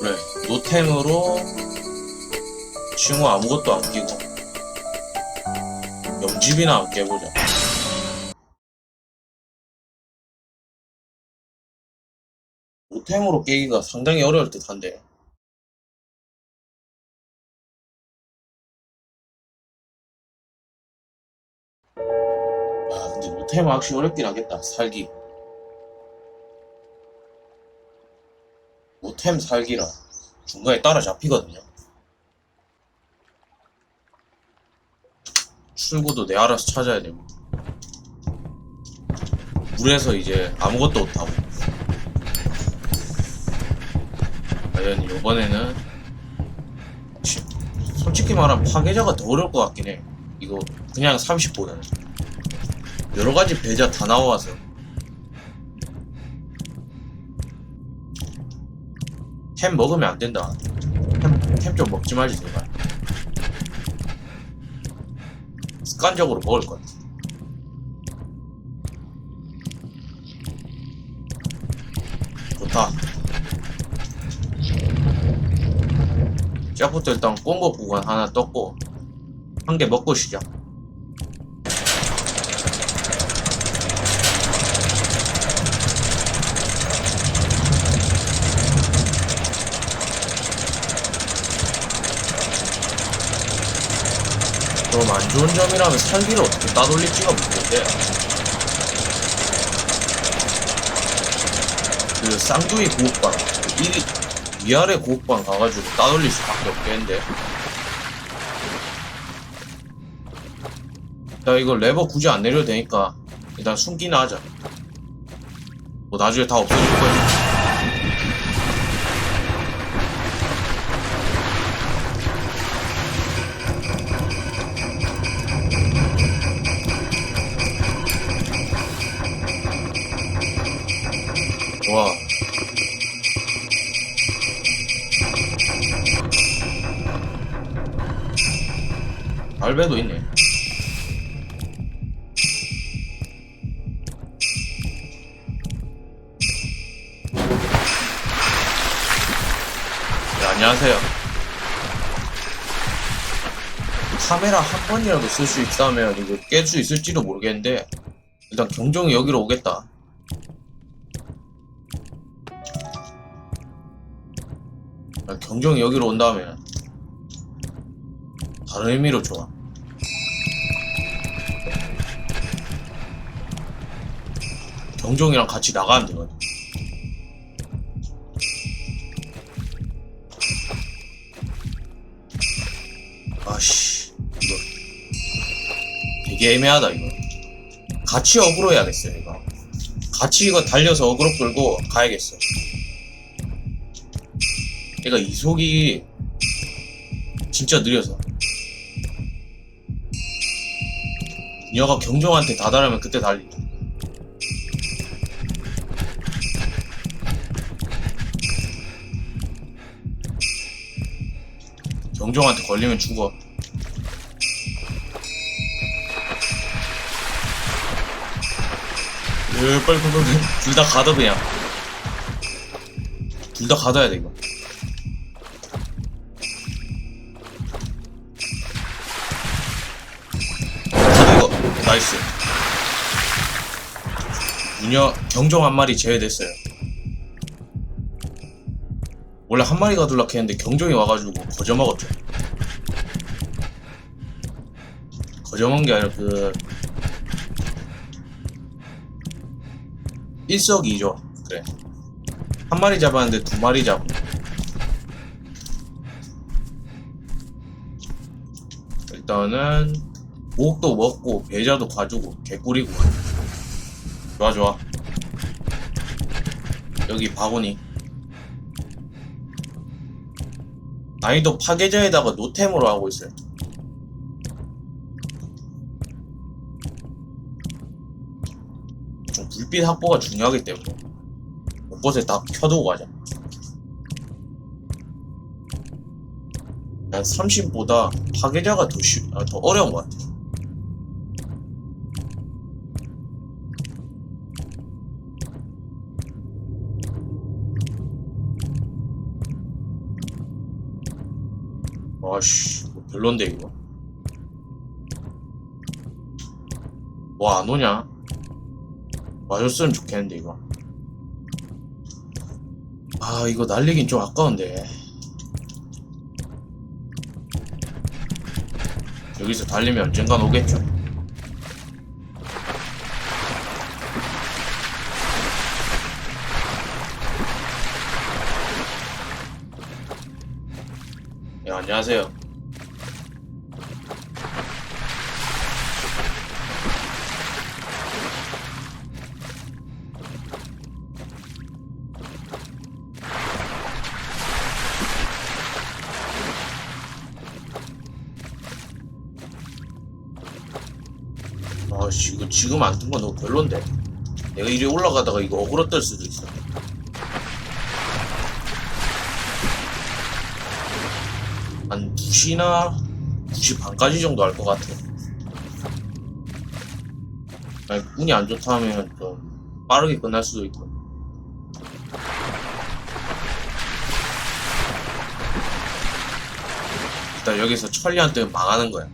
그래. 노템으로 칭호 아무것도 안 끼고 영집이나 한번 깨보자. 노템으로 깨기가 상당히 어려울 듯 한데. 아 근데 노템은 확실히 어렵긴 하겠다 살기 노 템 살기라 중간에 따라잡히거든요. 출구도 내 알아서 찾아야 되고. 물에서 이제 아무것도 못하고. 과연 이번에는 시- 솔직히 말하면 파괴자가 더 어려울 것 같긴 해. 이거 그냥 30보다는 여러가지 배자 다 나와서 햄 먹으면 안 된다. 햄 좀 먹지 말지 제발. 습관적으로 먹을 거야 좋다. 시작부터 일단 꽁보 구간 하나 떴고 한 개 먹고 시작 그럼 안 좋은 점이라면 살기를 어떻게 따돌릴지가 문제인데. 그 쌍둥이 고급방 그일 위아래 고급방 가가지고 따돌릴 수밖에 없겠는데. 나 이거 레버 굳이 안 내려도 되니까 일단 숨기나 하자. 뭐 나중에 다 없어질 거야 알베도 있네. 네, 안녕하세요. 카메라 한 번이라도 쓸 수 있다면 이거 깰 수 있을지도 모르겠는데 일단 경종이 여기로 오겠다. 아, 경종이 여기로 온다면 다른 의미로 좋아. 경종이랑 같이 나가면 되거든. 아씨, 이거 되게 애매하다 이거. 같이 어그로 해야겠어요 이거. 같이 이거 달려서 어그로 끌고 가야겠어. 얘가 이속이 진짜 느려서 얘가 경종한테 다다르면 그때 달리죠 경종한테 걸리면 죽어. 으, 빨리 빨리 빨리 둘 다 가둬 그냥. 둘 다 가둬야 돼 이거. 가도 이거. 나이스. 무녀 경종 한 마리 제외됐어요 원래 한 마리 가 둘락 했는데 경종이 와가지고 거저 먹었죠 거저 먹은 게 아니라 그 일석이조. 그래. 한 마리 잡았는데 두 마리 잡은 일단은 목도 먹고 배자도 가지고 개꿀이고 좋아 좋아. 여기 바구니 난이도 파괴자에다가 노템으로 하고 있어요. 좀 불빛 확보가 중요하기 때문에 곳곳에 다 켜두고 가자. 난 30보다 파괴자가 더, 쉬, 아, 더 어려운 것 같아 아씨, 뭐 별론데, 이거. 뭐 안 오냐? 와줬으면 좋겠는데, 이거. 아, 이거 날리긴 좀 아까운데. 여기서 달리면 언젠간 오겠죠. 네, 안녕하세요. 아씨 이거 지금 안 뜬 건 너무 별론데 내가 이리 올라가다가 이거 어그로 뜰 수도 있어 한 2시나 2시 반까지 정도 할 것 같아. 아니, 운이 안 좋다 하면 좀 빠르게 끝날 수도 있고. 일단 여기서 천리안 뜨면 망하는 거야.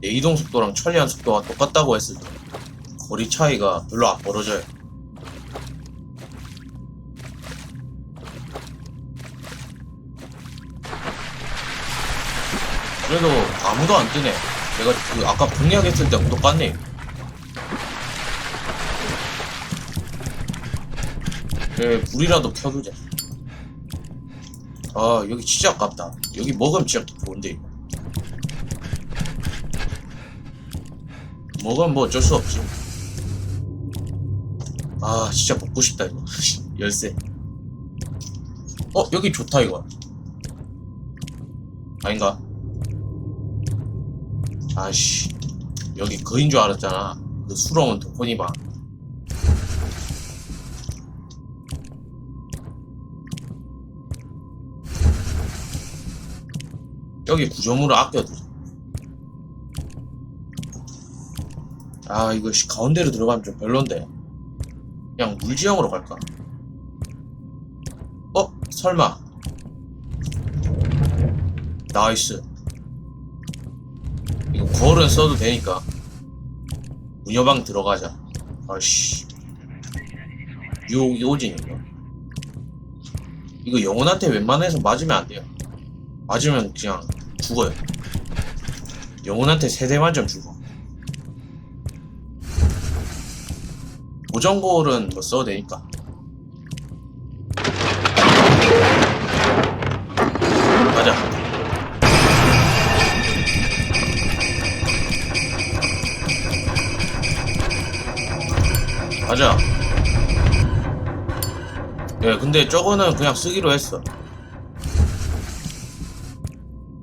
내 이동 속도랑 천리안 속도가 똑같다고 했을 때 거리 차이가 별로 안 벌어져요. 그래도 아무도 안 뜨네. 내가 그 아까 공략했을 때랑 똑같네. 예, 불이라도 켜두자. 아, 여기 진짜 아깝다. 여기 먹으면 진짜 좋은데. 먹으면 뭐 어쩔 수 없지. 아, 진짜 먹고 싶다, 이거. 열쇠. 어, 여기 좋다, 이거. 아닌가? 아씨. 여기 거인 줄 알았잖아. 그 수렁은 도코니바. 여기 구조물을 아껴두자. 아 이거 씨, 가운데로 들어가면 좀 별론데 그냥 물지형으로 갈까 어? 설마 나이스 이거 거울은 써도 되니까. 무녀방 들어가자. 아씨. 유혹이 오진 이거. 이거 영혼한테 웬만해서 맞으면 안 돼요. 맞으면 그냥 죽어요. 영혼한테 세대 맞으면 죽어. 고정골은 뭐 써도 되니까. 가자. 예, 근데 저거는 그냥 쓰기로 했어.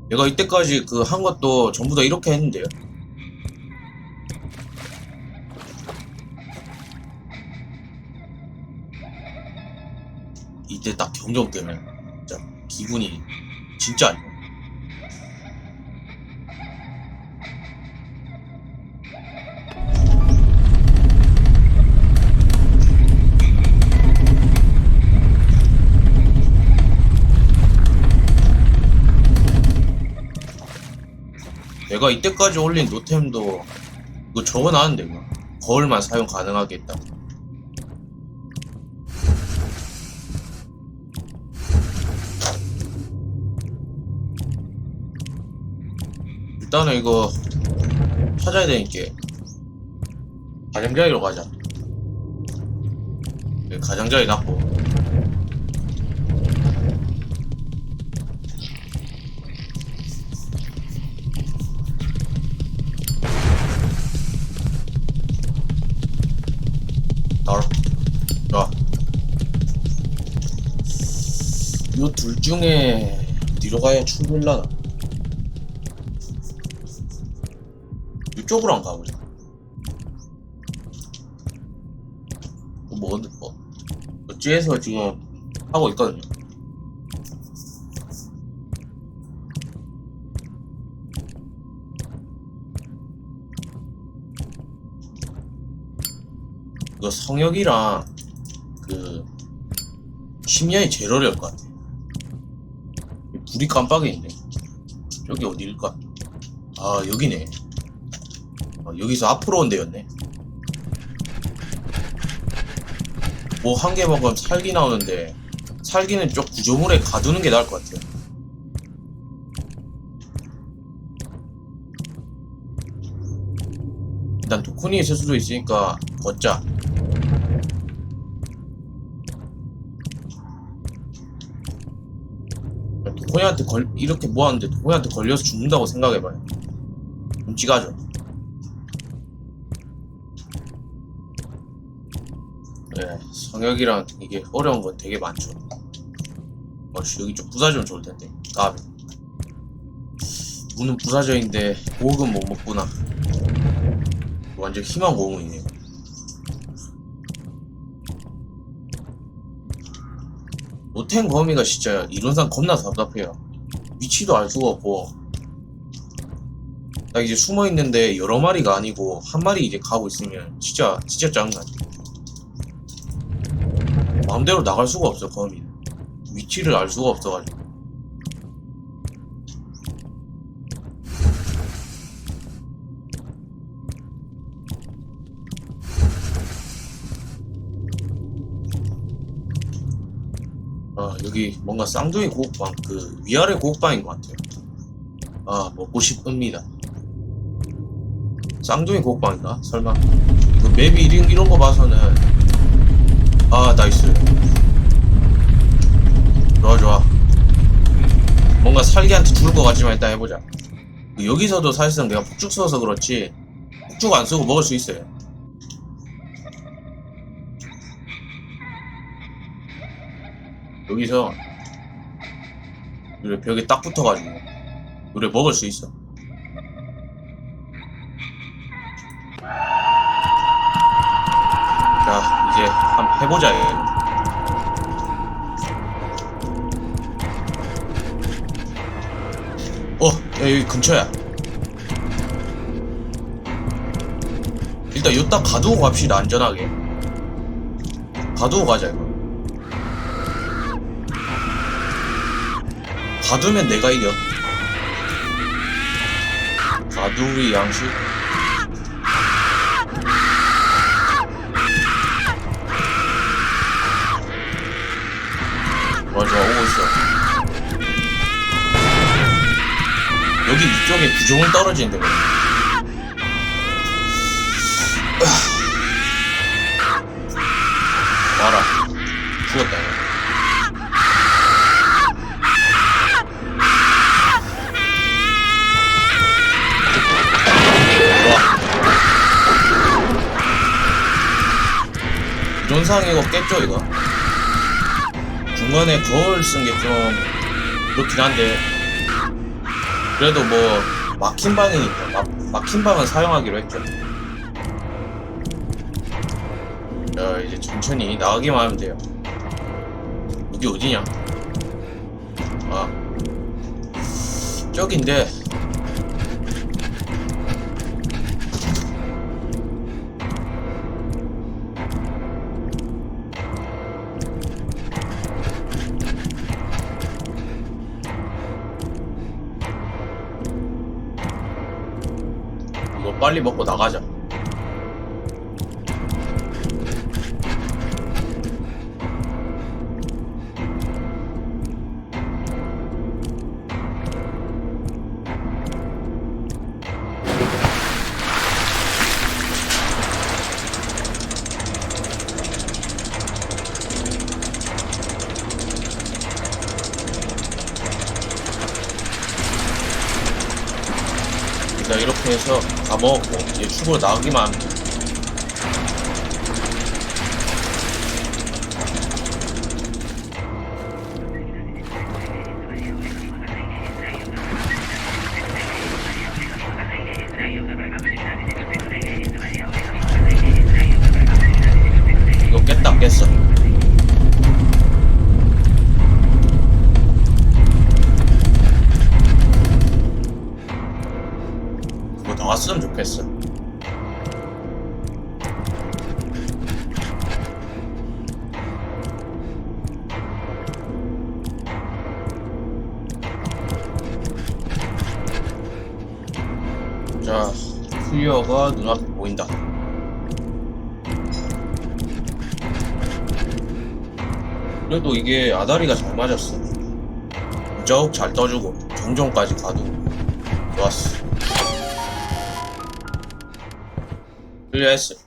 내가 이때까지 그 한 것도 전부 다 이렇게 했는데요. 이때 딱 경정 때문에 진짜 기분이 진짜 안 좋아. 내가 이때까지 올린 노템도 이거 적어놨는데 이거 거울만 사용 가능하겠다 일단은 이거 찾아야 되니까 가장자리로 가자. 여기 가장자리 놨고 이둘 중에 어디로 가야 출발라나 이쪽으로 안 가보자. 뭐, 뭐, 어찌해서 지금 하고 있거든요. 이거 성역이랑 그, 제일 어려울 것 같아. 불이 깜빡이네. 여기 어디일까? 아, 여기네. 어, 여기서 앞으로 온 데였네. 뭐 한 개 먹으면 살기 나오는데, 살기는 쪽 구조물에 가두는 게 나을 것 같아요. 일단 도코니 있을 수도 있으니까 걷자. 도코니한테 걸 이렇게 모았는데 도코니한테 걸려서 죽는다고 생각해봐요. 끔찍하죠. 네, 성역이랑 이게 어려운 건 되게 많죠. 어씨 여기 좀 부사지면 좋을 텐데. 까비. 문은 부사져인데 고옥은 못 먹구나. 완전 희망 고문이네. 노텐 거미가 진짜 이론상 겁나 답답해요. 위치도 알 수가 없고. 나 이제 숨어 있는데 여러 마리가 아니고 한 마리 이제 가고 있으면 진짜 진짜 짜증나지. 마음대로 나갈 수가 없어 거미는. 위치를 알 수가 없어가지고. 아 여기 뭔가 쌍둥이 고급방 그 위아래 고급방인 것 같아요. 아 먹고 싶습니다. 쌍둥이 고급방인가? 설마. 이거 맵이 이런, 이런 거 봐서는. 아 나이스. 좋아 좋아. 뭔가 살기한테 죽을 것 같지만 일단 해보자. 그 여기서도 사실상 내가 폭죽 써서 그렇지 폭죽 안 쓰고 먹을 수 있어요 여기서 우리 벽에 딱 붙어가지고 우리 먹을 수 있어. 자 이제 한번 해보자. 얘. 어, 야, 여기 근처야. 일단 요딱 가두고 갑시다 안전하게. 가두고 가자 이거. 가두면 내가 이겨. 가두의 양식. 맞아, 오고 있어. 여기 이쪽에 구조물 떨어지는데, 그래. 와라. 죽었다. 이론상 이거 깼죠 이거? 중간에 거울 쓴 게 좀 그렇긴 한데. 그래도 뭐 막힌 방이니까 막, 막힌 방은 사용하기로 했죠. 자 이제 천천히 나가기만 하면 돼요. 여기 어디냐? 아. 저긴데 빨리 먹고 나가자. 일단 이렇게 해서 다 먹었고 이제 하면 돼. 자, 클리어가 눈앞에 보인다. 그래도 이게 아다리가 잘 맞았어. 무적 잘 떠주고, 정정까지 가두고. 좋았어. 클리어했어.